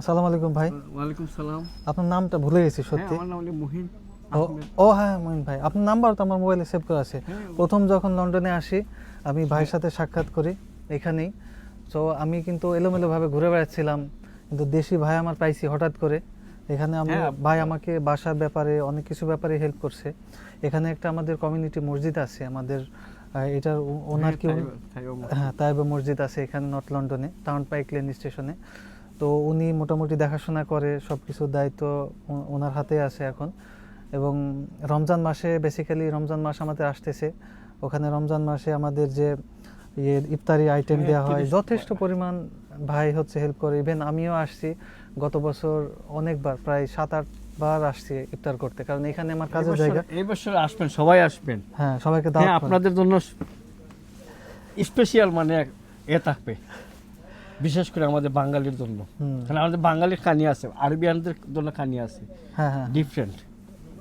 আসসালামু আলাইকুম ভাই। ওয়ালাইকুম সালাম। আপনার নামটা ভুলে গেছি হ্যাঁ সত্যি। আমার নাম হলো মুহিন ও হ্যাঁ মহিন ভাই। আপনার নাম্বার তো আমার মোবাইলে সেভ করা আছে। হ্যাঁ, প্রথম যখন লন্ডনে আসি আমি ভাইয়ের সাথে সাক্ষাৎ করি এখানেই। তো আমি কিন্তু এলোমেলোভাবে ঘুরে বেড়াচ্ছিলাম কিন্তু দেশি ভাই আমার পাইছি হঠাৎ করে। এখানে আমি হ্যাঁ। ভাই আমাকে বাসার ব্যাপারে অনেক কিছু ব্যাপারে হেল্প করছে। এখানে একটা আমাদের কমিউনিটি মসজিদ আছে আমাদের এটার ওনার কি হ্যাঁ, হ্যাঁ তাইবা মসজিদ আছে এখানে নর্থ লন্ডনে টাউন পাইক লেন স্টেশনে তো উনি মোটামুটি দেখাশোনা করে সব কিছুর দায়িত্ব ওনার হাতে আছে এখন। এবং রমজান মাসে বেসিক্যালি রমজান মাস আমাদের আসতেছে। ওখানে রমজান মাসে আমাদের যে ইয়ে ইফতারি আইটেম হ্যাঁ, দেওয়া হয় যথেষ্ট পরিমাণ ভাই হচ্ছে হেল্প করে। ইভেন আমিও আসছি গত বছর অনেকবার প্রায় সাত আট বার আসছি ইফতার করতে। কারণ এখানে আমার কাজের জায়গা। এই বছর আসবেন সবাই আসবেন। হ্যাঁ সবাইকে হ্যাঁ করে। আপনাদের জন্য স্পেশাল মানে এ থাকবে। বিশেষ করে আমাদের বাঙালির জন্য। কারণ আমাদের বাঙালির খানি আছে আরবিয়ানদের জন্য খানি আছে। হ্যাঁ হ্যাঁ। ডিফারেন্ট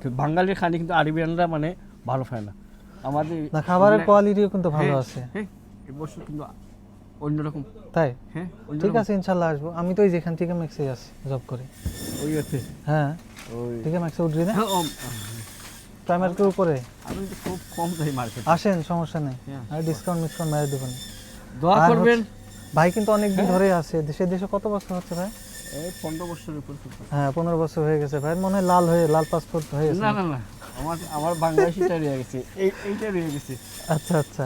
বাঙালির খানি কিন্তু আরবিয়ানরা মানে ভালো খায় না। আমাদের খাবারের মানে- কোয়ালিটিও কিন্তু ভালো হ্যাঁ, আছে। হ্যাঁ এবছর কিন্তু অন্যরকম। তাই? হ্যাঁ ঠিক আছে ইনশাল্লাহ আসব। আমি তো যেখান থেকে ম্যাক্সে আছি জব করি। ওই আছে হ্যাঁ। ওই। ঠিক আছে ম্যাক্সে উঠবি না? হ্যাঁ, ও, উপরে? আমি তো খুব কম যাই মার্কেট আসেন সমস্যা নেই। হ্যাঁ। আর ডিসকাউন্ট মিসকাউন্ট মেরে দেবেন দোয়া করবেন। ভাই কিন্তু অনেক দিন হ্যাঁ। ধরে আছে। দেশে দেশে কত বছর হচ্ছে ভাই? এই পনেরো বছরের উপর। হ্যাঁ পনেরো বছর হয়ে গেছে ভাই। মনে হয় লাল হয়ে লাল পাসপোর্ট হয়ে গেছে। না না না। আমার আমার বাংলাদেশিটা রয়ে গেছে। এই এইটা রয়ে গেছে। আচ্ছা আচ্ছা।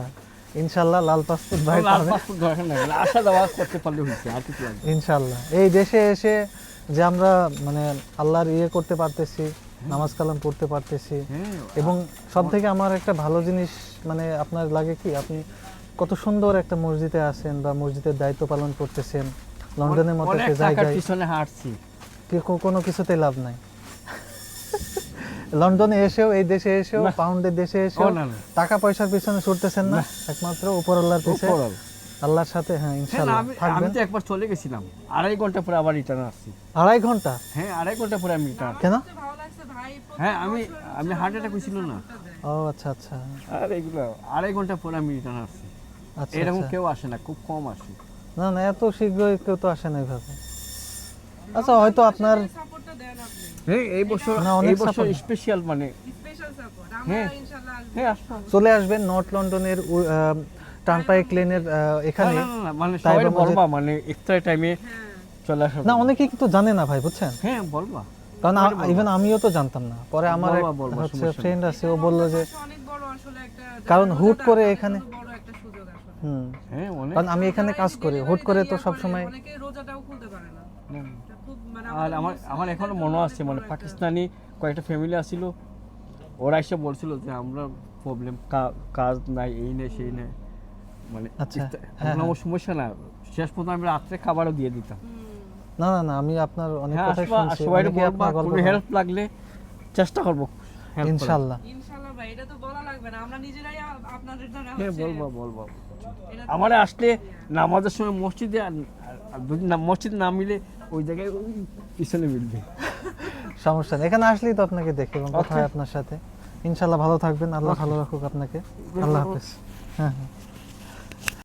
ইনশাল্লাহ লাল পাসপোর্ট ভাই লাল পাবে। পাসপোর্ট দরকার নাই। মানে আসা করতে পারলে হয়েছে আর কিছু লাগবে না। ইনশাল্লাহ। এই দেশে এসে যে আমরা মানে আল্লাহর ইয়ে করতে পারতেছি নামাজ কালাম পড়তে পারতেছি। হ্যাঁ এবং সব থেকে আমার একটা ভালো জিনিস মানে আপনার লাগে কি? আপনি কত সুন্দর একটা মসজিদে আছেন বা মসজিদের দায়িত্ব পালন করতেছেন। লন্ডনের মতো একটা জায়গায় পিছনে হাঁটছি। কোনো কিছুতে লাভ নাই। লন্ডনে এসেও এই দেশে এসেও পাউন্ডের দেশে এসেও টাকা পয়সার পিছনে ছুটতেছেন না। একমাত্র উপর আল্লাহর পিছে আল্লাহর সাথে হ্যাঁ হ্যাঁ ইনশাআল্লাহ আমি আমি তো একবার চলে গেছিলাম। আড়াই ঘণ্টা পরে আবার রিটার্ন আসছি। আড়াই ঘণ্টা? হ্যাঁ আড়াই ঘণ্টা পরে আমি রিটার্ন কেন? হ্যাঁ আমি আমি হার্ট অ্যাটাক হয়েছিল না। ও আচ্ছা আচ্ছা। আর এগুলো আড়াই ঘণ্টা পরে আমি রিটার্ন আসছি। এরকম আচ্ছা। কেউ আসে না খুব কম আসে। না না এত শীঘ্রই কেউ তো আসে না এইভাবে আচ্ছা হয়তো আপনার সাপোর্টটা দেন আপনি। হ্যাঁ এই বছর না, অনেক এই বছর স্পেশাল মানে। স্পেশাল সাপোর্ট হ্যাঁ। আমরা ইনশাআল্লাহ আসব। হ্যাঁ চলে আসবেন নর্থ লন্ডনের টার্নপাইক লেনের এখানে। মানে সবাই বলবা মানে ইফতার টাইমে হ্যাঁ। চলে আসা না অনেকেই কিন্তু জানে না ভাই বুঝছেন? হ্যাঁ বলবা। কারণ ইভেন আমিও তো জানতাম না। পরে আমার হচ্ছে ফ্রেন্ড আছে ও বলল যে কারণ হুট করে এখানে- জন্য বড় একটা সুযোগ আসলে হুম। হ্যাঁ অনেক কারণ আমি এখানে কাজ করি হুট করে তো সব সময় অনেকে রোজাটাও খুলতে পারে না। না, এটা খুব মানে আর আমার আমার এখনও মনে আছে মানে পাকিস্তানি কয়েকটা ফ্যামিলি আসছিল ওরা এসে বলছিল যে আমরা প্রবলেম কাজ নাই এই নেই সেই নেই। মানে আচ্ছা, হ্যাঁ, হ্যাঁ। সমস্যা না শেষ পর্যন্ত আমি রাত্রে খাবারও দিয়ে দিতাম। না না না আমি আপনার অনেক হ্যাঁ আসবা শুনছি সবাই আপনার। হেল্প লাগলে চেষ্টা করব ইনশাআল্লাহ ভাই এটা তো বলা লাগবে না। আমরা নিজেরাই আপনাদের দ্বারা হ্যাঁ বলব বলব। এটা আমার আসলে নামাজের সময় মসজিদে আর- আর যদি না মসজিদ না মিলে ওই জায়গায় পিছনে মিলবে। সমস্যা নেই। এখানে আসলেই তো আপনাকে দেখে এবং কথা হয় আপনার সাথে। ইনশাল্লাহ ভালো থাকবেন। আল্লাহ ভালো রাখুক আপনাকে। আল্লাহ হাফেজ। হ্যাঁ হ্যাঁ।